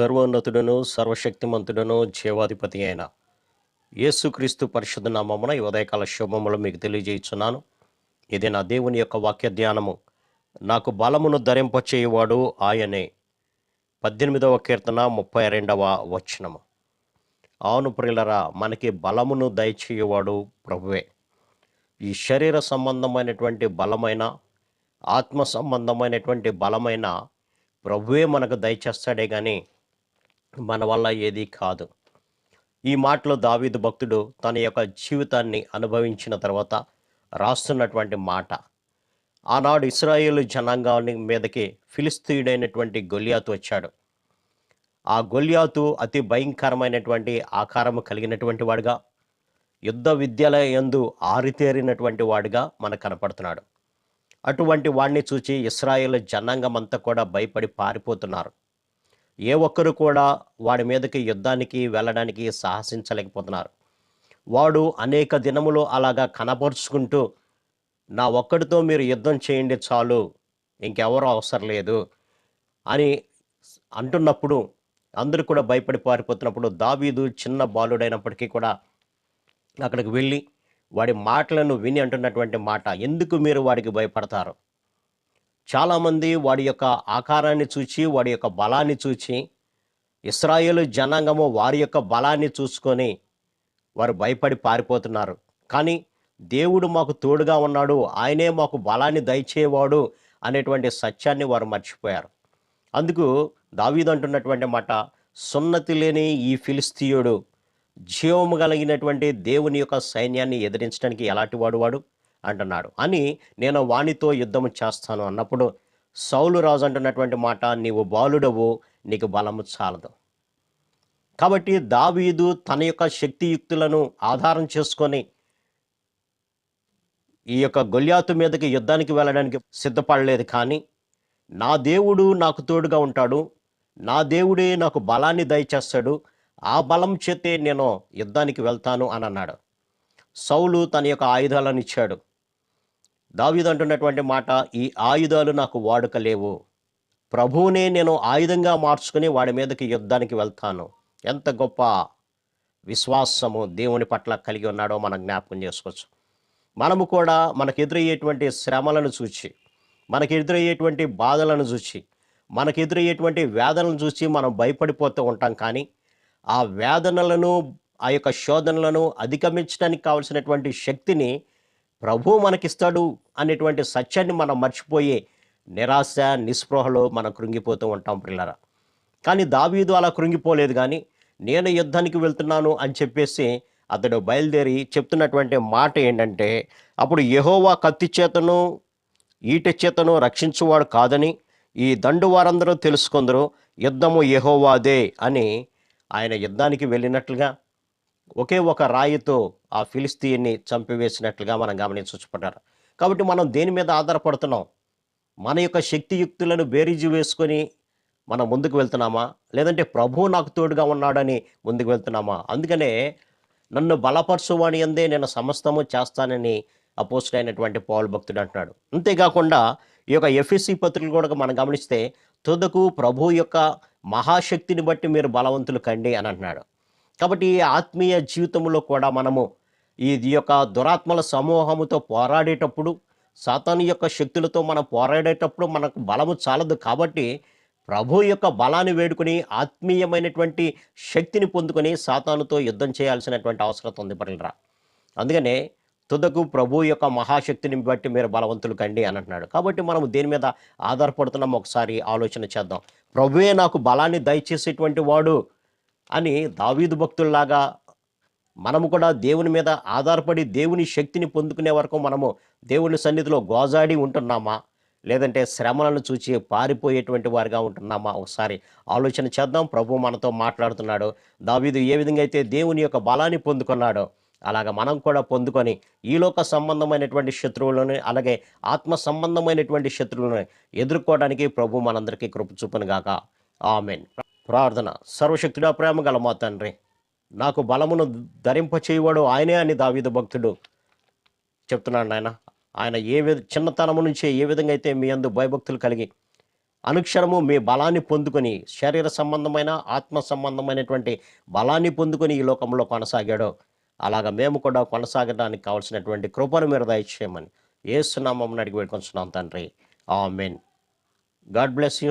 సర్వోన్నతుడను సర్వశక్తిమంతుడను జీవాధిపతి అయిన యేసుక్రీస్తు పరిషత్ నామమున ఈ ఉదయకాల శుభములు మీకు తెలియజేయుచున్నాను. ఇది నా దేవుని యొక్క వాక్య ధ్యానము నాకు బలమును ధరింపచేయువాడు ఆయనే. పద్దెనిమిదవ కీర్తన ముప్పై రెండవ వచనము. అవును ప్రియులరా మనకి బలమును దయచేయువాడు ప్రభువే. ఈ శరీర సంబంధమైనటువంటి బలమైన ఆత్మ సంబంధమైనటువంటి బలమైన ప్రభువే మనకు దయచేస్తాడే కానీ మన వల్ల ఏది కాదు. ఈ మాటలో దావీదు భక్తుడు తన యొక్క జీవితాన్ని అనుభవించిన తర్వాత రాస్తున్నటువంటి మాట. ఆనాడు ఇస్రాయేలు జనాంగాన్ని మీదకి ఫిలిస్తీయుడైనటువంటి గొలియాతు వచ్చాడు. ఆ గొలియాతు అతి భయంకరమైనటువంటి ఆకారము కలిగినటువంటి వాడుగా యుద్ధ విద్యల యందు ఆరితేరినటువంటి వాడుగా మనకు కనపడుతున్నాడు. అటువంటి వాడిని చూచి ఇస్రాయేల్ జనాంగం అంతా కూడా భయపడి పారిపోతున్నారు. ఏ ఒక్కరు కూడా వాడి మీదకి యుద్ధానికి వెళ్ళడానికి సాహసించలేకపోతున్నారు. వాడు అనేక దినములు అలాగా కనపరుచుకుంటూ నా ఒక్కడితో మీరు యుద్ధం చేయండి చాలు ఇంకెవరూ అవసరం లేదు అని అంటున్నప్పుడు అందరూ కూడా భయపడి పారిపోతున్నప్పుడు దావీదు చిన్న బాలుడైనప్పటికీ కూడా అక్కడికి వెళ్ళి వాడి మాటలను విని అంటున్నటువంటి మాట ఎందుకు మీరు వాడికి భయపడతారు? చాలామంది వాడి యొక్క ఆకారాన్ని చూచి వాడి యొక్క బలాన్ని చూచి ఇస్రాయేలు జనాంగము వారి యొక్క బలాన్ని చూసుకొని వారు భయపడి పారిపోతున్నారు. కానీ దేవుడు మాకు తోడుగా ఉన్నాడు. ఆయనే మాకు బలాన్ని దయచేవాడు అనేటువంటి సత్యాన్ని వారు మర్చిపోయారు. అందుకు దావీదు అంటున్నటువంటి మాట సున్నతి లేని ఈ ఫిలిస్తీయుడు జీవము కలిగినటువంటి దేవుని యొక్క సైన్యాన్ని ఎదిరించడానికి ఎలాంటి వాడు వాడు? అంటున్నాడు. అని నేను వానితో యుద్ధము చేస్తాను అన్నప్పుడు సౌలు రాజు అంటున్నటువంటి మాట నీవు బాలుడవు నీకు బలము చాలదు. కాబట్టి దావీదు తన యొక్క శక్తియుక్తులను ఆధారం చేసుకొని ఈ యొక్క గొల్యాతు మీదకి యుద్ధానికి వెళ్ళడానికి సిద్ధపడలేదు కానీ నా దేవుడు నాకు తోడుగా ఉంటాడు నా దేవుడే నాకు బలాన్ని దయచేస్తాడు ఆ బలం చేతే నేను యుద్ధానికి వెళ్తాను అని అన్నాడు. సౌలు తన యొక్క ఆయుధాలను ఇచ్చాడు. దావీదు అంటున్నటువంటి మాట ఈ ఆయుధాలు నాకు వాడుక లేవు ప్రభువునే నేను ఆయుధంగా మార్చుకుని వాడి మీదకి యుద్ధానికి వెళ్తాను. ఎంత గొప్ప విశ్వాసము దేవుని పట్ల కలిగి ఉన్నాడో మనం జ్ఞాపకం చేసుకోవచ్చు. మనము కూడా మనకు ఎదురయ్యేటువంటి శ్రమలను చూచి మనకు ఎదురయ్యేటువంటి బాధలను చూచి మనకు ఎదురయ్యేటువంటి వేదనలను చూసి మనం భయపడిపోతూ ఉంటాం కానీ ఆ వేదనలను ఆ యొక్క శోధనలను అధిగమించడానికి కావలసినటువంటి శక్తిని ప్రభు మనకిస్తాడు అనేటువంటి సత్యాన్ని మనం మర్చిపోయే నిరాశ నిస్పృహలో మనం కృంగిపోతూ ఉంటాం పిల్లరా కానీ దావీదు అలా కృంగిపోలేదు కానీ నేను యుద్ధానికి వెళ్తున్నాను అని చెప్పేసి అతడు బయలుదేరి చెప్తున్నటువంటి మాట ఏంటంటే అప్పుడు యహోవా కత్తి చేతను ఈట చేతను రక్షించువాడు కాదని ఈ దండు వారందరూ తెలుసుకుందరు యుద్ధము యహోవాదే అని ఆయన యుద్ధానికి వెళ్ళినట్లుగా ఒకే ఒక రాయితో ఆ ఫిలిస్తీన్ని చంపివేసినట్లుగా మనం గమనించబడ్డారు కాబట్టి మనం దేని మీద ఆధారపడుతున్నాం? మన యొక్క శక్తియుక్తులను బేరీజు వేసుకొని మనం ముందుకు వెళ్తున్నామా? లేదంటే ప్రభువు నాకు తోడుగా ఉన్నాడని ముందుకు వెళ్తున్నామా? అందుకనే నన్ను బలపరచువాణి అందే నేను సమస్తము చేస్తానని అపోస్టైనటువంటి పౌల్ భక్తుడు అంటున్నాడు. అంతేకాకుండా ఈ యొక్క ఎఫ్ఎస్సి పత్రికలు కూడా మనం గమనిస్తే తుదకు ప్రభు యొక్క మహాశక్తిని బట్టి మీరు బలవంతులు కండి అని అంటున్నాడు. కాబట్టి ఆత్మీయ జీవితంలో కూడా మనము ఈ యొక్క దురాత్మల సమూహముతో పోరాడేటప్పుడు సాతాను యొక్క శక్తులతో మనం పోరాడేటప్పుడు మనకు బలము చాలదు కాబట్టి ప్రభు యొక్క బలాన్ని వేడుకొని ఆత్మీయమైనటువంటి శక్తిని పొందుకొని సాతానుతో యుద్ధం చేయాల్సినటువంటి అవసరం ఉంది పర్లరా. అందుకనే తుదకు ప్రభు యొక్క మహాశక్తిని బట్టి మీరు బలవంతులు కండి అని అంటున్నాడు. కాబట్టి మనం దేని మీద ఆధారపడుతున్నాం ఒకసారి ఆలోచన చేద్దాం. ప్రభువే నాకు బలాన్ని దయచేసేటువంటి వాడు. అని దావీదు భక్తుల్లాగా మనము కూడా దేవుని మీద ఆధారపడి దేవుని శక్తిని పొందుకునే వరకు మనము దేవుని సన్నిధిలో గోజాడి ఉంటున్నామా? లేదంటే శ్రమలను చూచి పారిపోయేటువంటి వారిగా ఉంటున్నామా? ఒకసారి ఆలోచన చేద్దాం. ప్రభు మనతో మాట్లాడుతున్నాడు. దావీదు ఏ విధంగా అయితే దేవుని యొక్క బలాన్ని పొందుకున్నాడో అలాగ మనం కూడా పొందుకొని ఈలోక సంబంధమైనటువంటి శత్రువులను అలాగే ఆత్మ సంబంధమైనటువంటి శత్రువులను ఎదుర్కోవడానికి ప్రభు మనందరికీ కృప చూపును గాక. ఆమెన్. ప్రార్థన. సర్వశక్తుడా ప్రేమ గల మా తండ్రి నాకు బలమును ధరింప చేయవాడు ఆయనే అని దావీదు భక్తుడు చెప్తున్నాడు నాయన. ఆయన ఏ విధ చిన్నతనము నుంచే ఏ విధంగా అయితే మీ అందు భయభక్తులు కలిగి అనుక్షరము మీ బలాన్ని పొందుకొని శరీర సంబంధమైన ఆత్మ సంబంధమైనటువంటి బలాన్ని పొందుకొని ఈ లోకంలో కొనసాగాడో అలాగ మేము కూడా కొనసాగడానికి కావాల్సినటువంటి కృపను మీరు దయచేయమని ఏసునామం అడిగి పెట్టుకుంటున్నాం తండ్రి. ఆ మెయిన్ గాడ్ బ్లెస్ యూ.